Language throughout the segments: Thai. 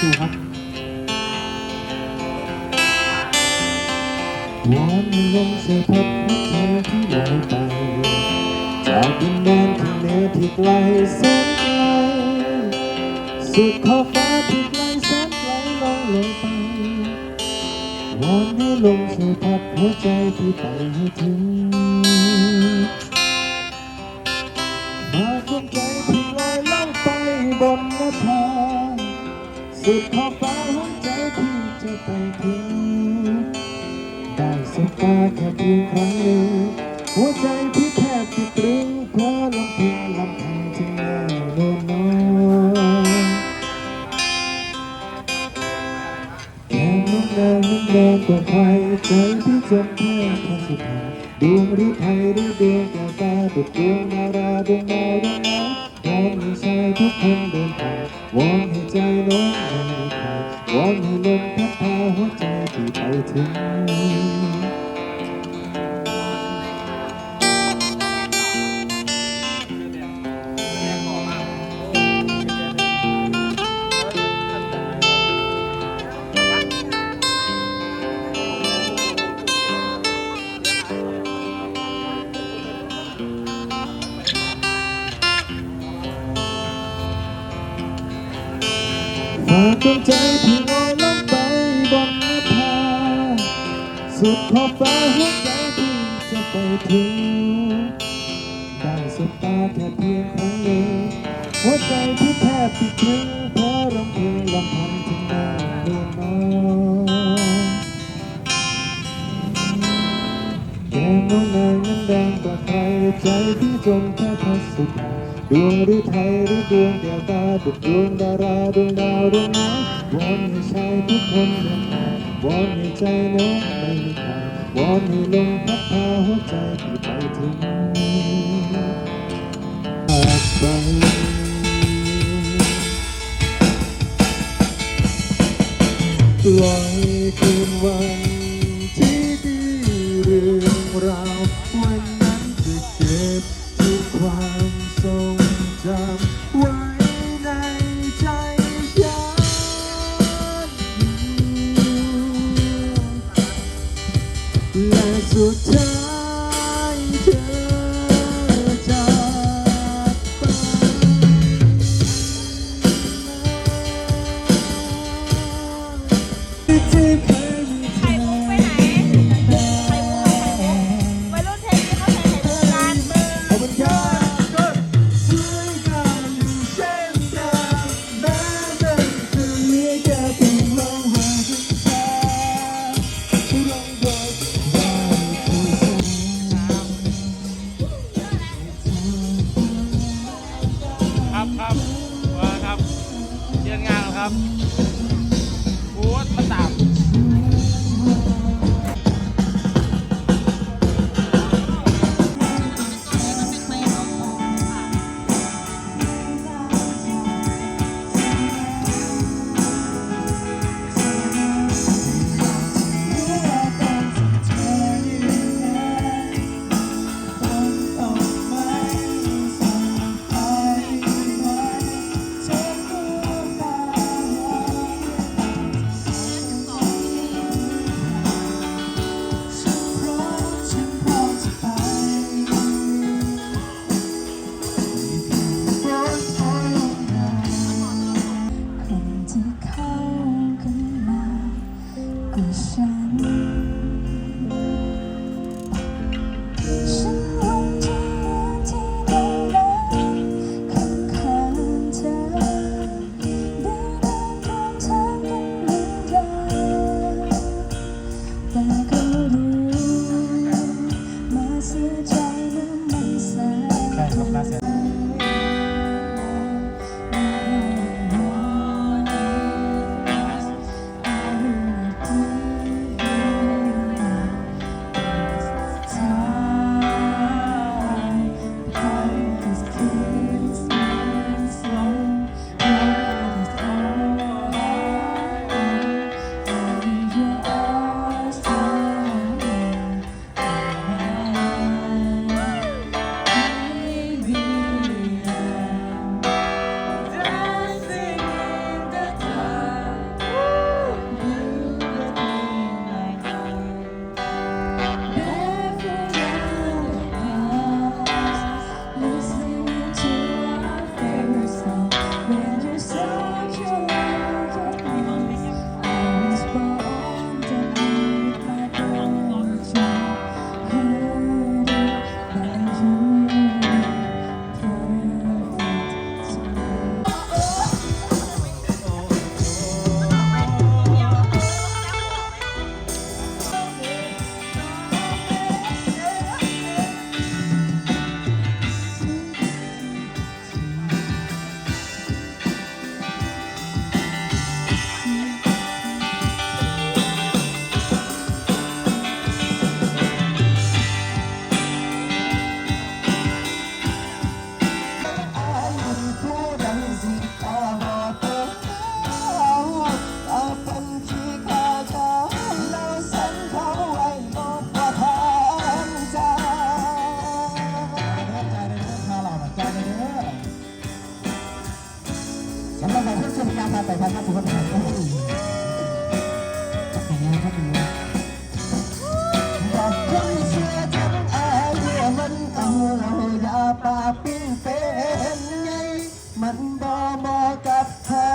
ดี๋ยวช็อตดูครับวอนให้ลมช่วยพัดให้เธอที่ลอยไป จากดินแดนที่เหนือที่ไกลแสนไกล สุดขอบฟ้าที่ไกลแสนไกลลองลงไปวอนให้ลมช่วยพัดหัวใจที่ไปให้ถึง สุดขอบฟ้าหัวใจที่จะไปถึงได้สบตาแค่เพียงครั้งหนึ่งหัวใจพี่แทบติดตรึงเพราะลำพึงลำพังจึงแน่นอนนอนแค่น้องนางน้ำแดงกว่าใครใจพี่จมแค่ทางสุดท้ายดวงหรือไทยหรือดวงแก้วตาดวงดาราดวงดาวดวงน้ำวอนให้ชายทุกคนเดินผ่านวอนให้ใจน้องไม่มีใครวอนให้ลมพัดพาหัวใจที่ไปถึง ฝากดวงใจที่ลอยลงไปบนนภาสุดขอบฟ้าหัวใจที่จะไปถึงได้สบตาแค่เพียงครั้งหนึ่งหัวใจที่แทบติดตรึงเพราะรำพึงลำพันถึงแน่นอนนอนแก้มน้องนางนั้นแดงกว่าใครใจพี่จมแค่พัสสุดวงหรือไทยหรือดวงแก้วตาดุดดวงดาราดวงดาว วอนให้ชายทุกคนเดินผ่านวอนให้ใจน้องไม่มีใครวอนให้ลมพัดพาหัวใจที่ไปถึงปลอยคืนวันที่ดีเรื่องราว สุดท้าย สำหรับเราที่สุดการไปพันธุ์สุพรรณบุรีจะเป็นยัไงก็อกคนว่อจังอายเมันเอาเราอยาปป้งเป็นไง มันบ่เหมาะกับหา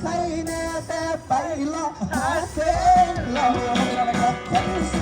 ใครแน่แต่ไปเลาหาเส้นเราคนเชื่อ